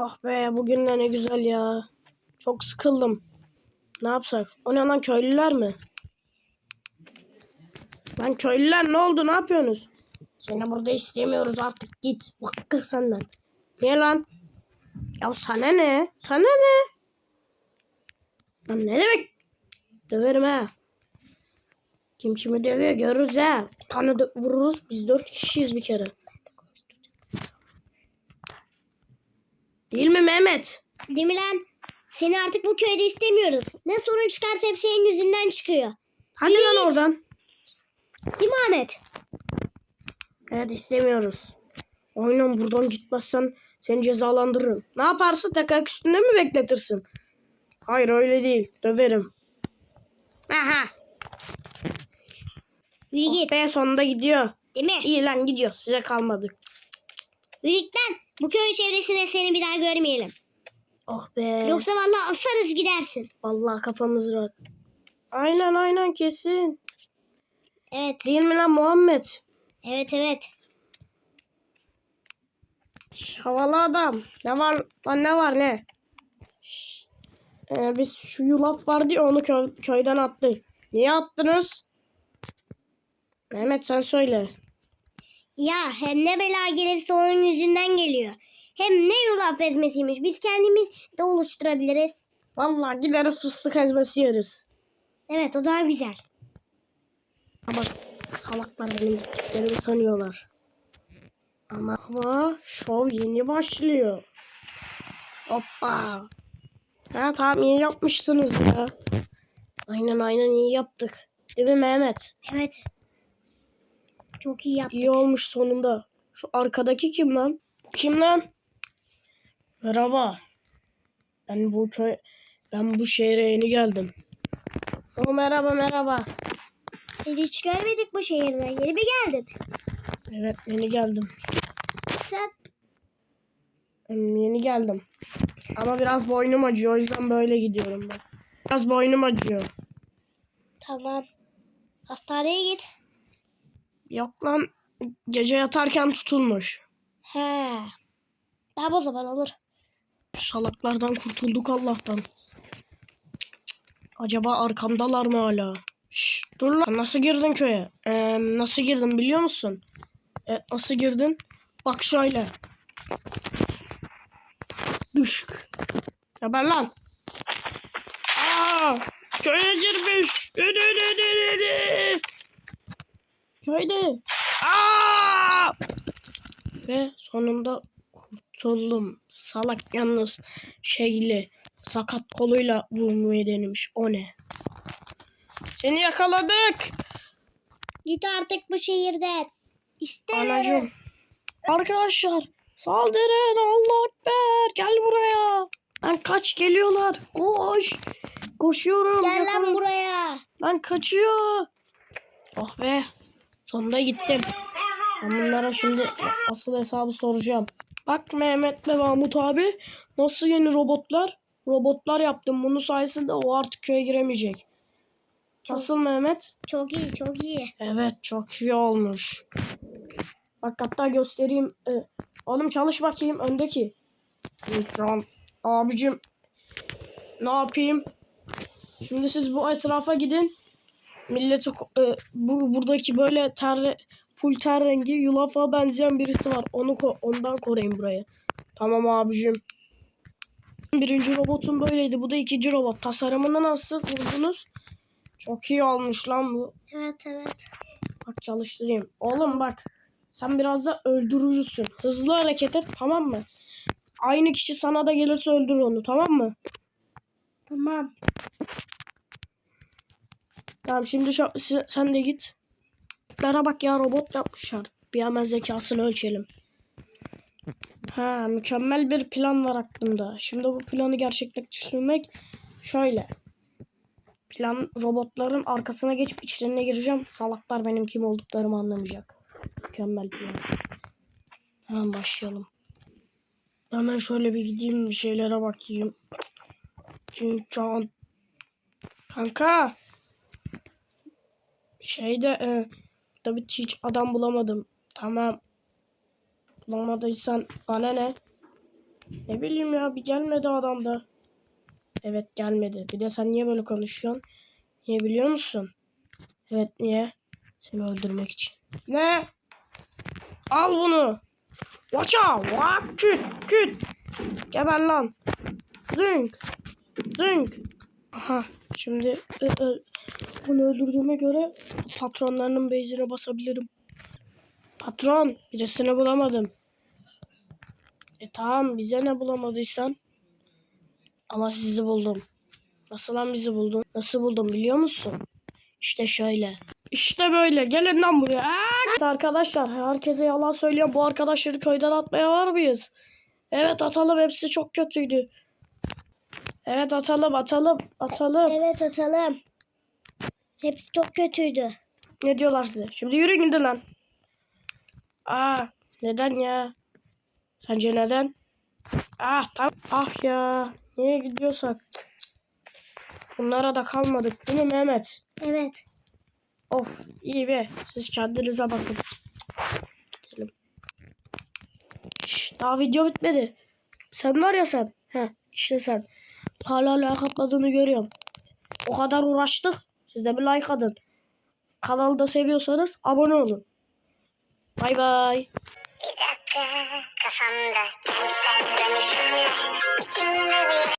Ah be bugün de ne güzel ya. Çok sıkıldım. Ne yapsak? O ne lan köylüler mi? Lan köylüler ne oldu? Ne yapıyorsunuz? Seni burada istemiyoruz artık git. Bıktık senden. Niye lan? Ya sana ne? Sana ne? Lan ne demek? Döverim ha. Kim kimi dövüyor görürüz ha. Bir tane dö- vururuz. Biz dört kişiyiz bir kere. Değil mi Mehmet? Değil mi lan? Seni artık bu köyde istemiyoruz. Ne sorun çıkarsa hep senin yüzünden çıkıyor. Hadi lan oradan. Değil mi Ahmet? Evet istemiyoruz. Aynen buradan gitmezsen seni cezalandırırım. Ne yaparsın? Tek ayak üstünde mi bekletirsin? Hayır öyle değil. Döverim. Aha. Yürü Oh git. be sonunda gidiyor. Değil mi? İyi lan gidiyor. Size kalmadı. Yürü git lan. Bu köy çevresine seni bir daha görmeyelim. Oh be. Yoksa vallahi asarız gidersin. Vallahi kafamız rahat. Aynen aynen kesin. Evet. Değil mi lan Muhammed? Evet evet. Şş, Havalı adam. Ne var lan ne var ne? Şş. Ee, biz şu yulaf vardı ya onu kö- köyden attık. Niye attınız? Mehmet sen söyle. Ya hem ne bela gelirse onun yüzünden geliyor. Hem ne yulaf ezmesiymiş. Biz kendimiz de oluşturabiliriz. Vallahi gideriz fıstık ezmesi yeriz. Evet o daha güzel. Ama salaklar benim gittiklerimi sanıyorlar. Ama, ama şov yeni başlıyor. Hoppa. Ha tamam iyi yapmışsınız ya. Aynen aynen iyi yaptık. Değil mi Mehmet? Evet. Çok iyi yaptın. İyi olmuş sonunda. Şu arkadaki kim lan? Kim lan? Merhaba. Ben bu köy ben bu şehre yeni geldim. O merhaba merhaba. Seni hiç görmedik bu şehirde. Yeni mi geldin? Evet yeni geldim. Sen Hmm, Yeni geldim. Ama biraz boynum acıyor. O yüzden böyle gidiyorum ben. Biraz boynum acıyor. tamam. Hastaneye git. Yok lan. Gece yatarken tutulmuş. He. Tamam o zaman olur. Salaklardan kurtulduk Allah'tan. Acaba arkamdalar mı hala? Şş, dur lan. Nasıl girdin köye? Ee, nasıl girdin biliyor musun? Evet, nasıl girdin? Bak şöyle. Düş. Geber lan. Aa, köye girmiş. Dü, dü, dü, dü, dü, Köyde. Aa! Ve sonunda kurtuldum. Salak yalnız şeyli sakat koluyla vurmayı denemiş. O ne? Seni yakaladık. Git artık bu şehirden. İstemiyorum. Anacığım. Arkadaşlar saldırın Allah ekber. Gel buraya. Ben kaç geliyorlar. Koş. Koşuyorum. Gel lan buraya. Lan kaçıyor. Oh be. Sonunda gittim. Ben bunlara şimdi asıl hesabı soracağım. Bak Mehmet ve Mahmut abi nasıl yeni robotlar? Robotlar yaptım. Bunun sayesinde o artık köye giremeyecek. Nasıl Mehmet? Çok iyi çok iyi. Evet çok iyi olmuş. Bak hatta göstereyim. Ee, oğlum çalış bakayım öndeki. Mikron. Abicim ne yapayım? Şimdi siz bu etrafa gidin. Milleti ko- e, bu buradaki böyle ter full ter rengi yulafa benzeyen birisi var. Onu ondan koruyun burayı. Tamam abicim. Birinci robotum böyleydi. Bu da ikinci robot. Tasarımını nasıl buldunuz? Çok iyi olmuş lan bu. Evet evet. Bak çalıştırayım. Oğlum bak. Sen biraz da öldürücüsün. Hızlı hareket et tamam mı? Aynı kişi sana da gelirse öldür onu tamam mı? Tamam. Tamam şimdi sen de git. Lara bak ya robot yapmışlar. Bir hemen zekasını ölçelim. Ha mükemmel bir plan var aklımda. Şimdi bu planı gerçekleştirmek şöyle. Plan robotların arkasına geçip içlerine gireceğim. Salaklar benim kim olduklarımı anlamayacak. Mükemmel plan. Hemen başlayalım. Hemen şöyle bir gideyim bir şeylere bakayım. Can. Kanka. Şeyde e, David hiç adam bulamadım. Tamam. Bulamadıysan bana ne? Ne bileyim ya bir gelmedi adam da. Evet gelmedi. Bir de sen niye böyle konuşuyorsun? Niye biliyor musun? Evet niye? Seni öldürmek için. Ne? Al bunu. Watch out. Vak küt küt. Geber lan. Zınk. Zınk. Aha şimdi ö, ö, onu öldürdüğüme göre patronlarının beyzine basabilirim. Patron birisini bulamadım. E tamam bize ne bulamadıysan. Ama sizi buldum. Nasıl lan bizi buldun? Nasıl buldum biliyor musun? İşte şöyle. İşte böyle. Gelin lan buraya. Aa! Arkadaşlar herkese yalan söylüyor. Bu arkadaşları köyden atmaya var mıyız? Evet atalım. Hepsi çok kötüydü. Evet atalım atalım atalım. Evet atalım. Hepsi çok kötüydü. Ne diyorlar size? Şimdi yürü gidin lan. Aa neden ya? Sence neden? Ah tam ah ya. Niye gidiyorsak? Bunlara da kalmadık değil mi Mehmet? Evet. Of iyi be. Siz kendinize bakın. Gidelim. Şş, daha video bitmedi. Sen var ya sen. He işte sen. Hala like atmadığını görüyorum. O kadar uğraştık. Siz de bir like atın. Kanalı da seviyorsanız abone olun. Bay bay. Bir dakika kafamda içimde bir